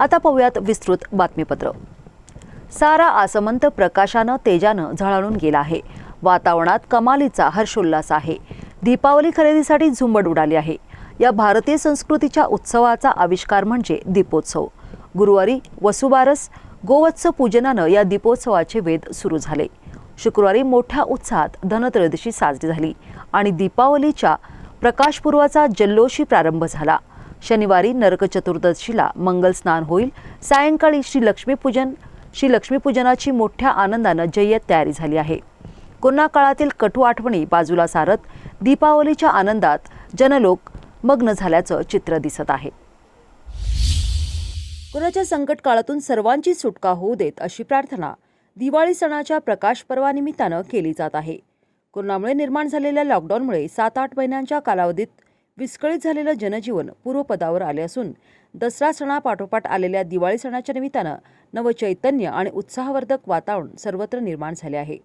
आता पाहूयात विस्तृत बातमीपत्र. सारा आसमंत प्रकाशानं तेजानं झळाळून गेला आहे. वातावरणात कमालीचा हर्षोल्लास आहे. दीपावली खरेदीसाठी झुंबड उडाली आहे. या भारतीय संस्कृतीच्या उत्सवाचा आविष्कार म्हणजे दीपोत्सव. गुरुवारी वसुबारस गोवत्स पूजनानं या दीपोत्सवाचे वेध सुरू झाले. शुक्रवारी मोठ्या उत्साहात धनत्रयोदशी साजरी झाली आणि दीपावलीच्या प्रकाशपूर्वाचा जल्लोषी प्रारंभ झाला. शनिवारी नरक चतुर्दशीला मंगल स्नान होईल. सायंकाळी श्री लक्ष्मीपूजन श्री लक्ष्मीपूजनाची मोठ्या आनंदानं जय्यत तयारी झाली आहे. कोरोना काळातील कटू आठवणी बाजूला सारत दीपावलीच्या आनंदात जनलोक मग्न झाल्याचं चित्र दिसत आहे. कोरोनाच्या संकट काळातून सर्वांची सुटका होऊ देत अशी प्रार्थना दिवाळी सणाच्या प्रकाश पर्वानिमित्तानं केली जात आहे. कोरोनामुळे निर्माण झालेल्या लॉकडाऊनमुळे सात आठ महिन्यांच्या कालावधीत विस्कळीत झालेलं जनजीवन पूर्वपदावर आले असून दसरा सणापाठोपाठ आलेल्या दिवाळी सणाच्या निमित्तानं नवचैतन्य आणि उत्साहवर्धक वातावरण सर्वत्र निर्माण झाले आहे.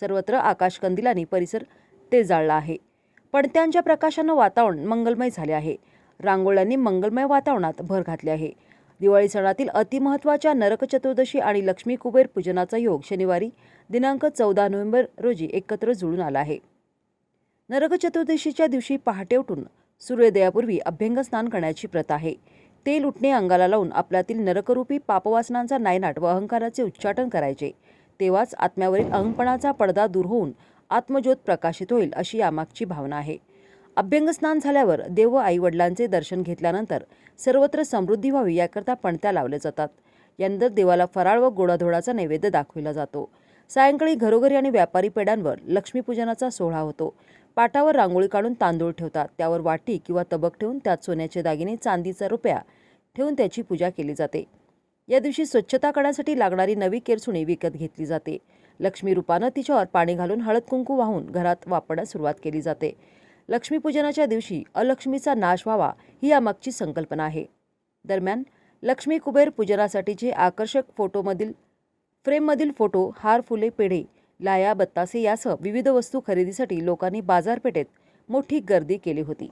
सर्वत्र आकाशकंदिलांनी परिसर ते जाळला आहे. पडत्यांच्या प्रकाशानं वातावरण मंगलमय झाले आहे. रांगोळ्यांनी मंगलमय वातावरणात भर घातली आहे. दिवाळी सणातील अतिमहत्वाच्या नरक चतुर्दशी आणि लक्ष्मी कुबेर पूजनाचा योग शनिवारी दिनांक चौदा नोव्हेंबर रोजी एकत्र जुळून आला आहे. नरक चतुर्दशीच्या दिवशी पहाटे उठून सूर्योदयापूर्वी अभ्यंग स्नान करण्याची प्रथा आहे. तेल उठणे अंगाला लावून आपल्यातील नरकरूपी पापवासनांचा नायनाट व अहंकाराचे उच्चाटन करायचे. तेव्हाच आत्म्यावरील अहंपणाचा पडदा दूर होऊन आत्मज्योत प्रकाशित होईल अशी यामागची भावना आहे. अभ्यंग स्नान झाल्यावर देव व आई वडिलांचे दर्शन घेतल्यानंतर सर्वत्र समृद्धी व्हावी याकरता पणत्या लावल्या जातात. यानंतर देवाला फराळ व गोडाधोडाचा नैवेद्य दाखविला जातो. सायंकाळी घरोघरी आणि व्यापारी पेढ्यांवर लक्ष्मीपूजनाचा सोहळा होतो. पाटावर रांगोळी काढून तांदूळ ठेवतात. त्यावर वाटी किंवा तबक ठेवून त्यात सोन्याचे दागिने चांदीचा रुपया ठेवून त्याची पूजा केली जाते. या दिवशी स्वच्छता करण्यासाठी लागणारी नवी केरसुणी विकत घेतली जाते. लक्ष्मी रूपानं तिच्यावर पाणी घालून हळद कुंकू वाहून घरात वापरण्यास सुरुवात केली जाते. लक्ष्मीपूजनाच्या दिवशी अलक्ष्मीचा नाश व्हावा ही यामागची संकल्पना आहे. दरम्यान लक्ष्मी कुबेर पूजनासाठीचे आकर्षक फोटोमधील फ्रेममधील फोटो हार फुले पेढे लाया बत्तासे यासह विविध वस्तू खरेदीसाठी लोकांनी बाजारपेठेत मोठी गर्दी केली होती.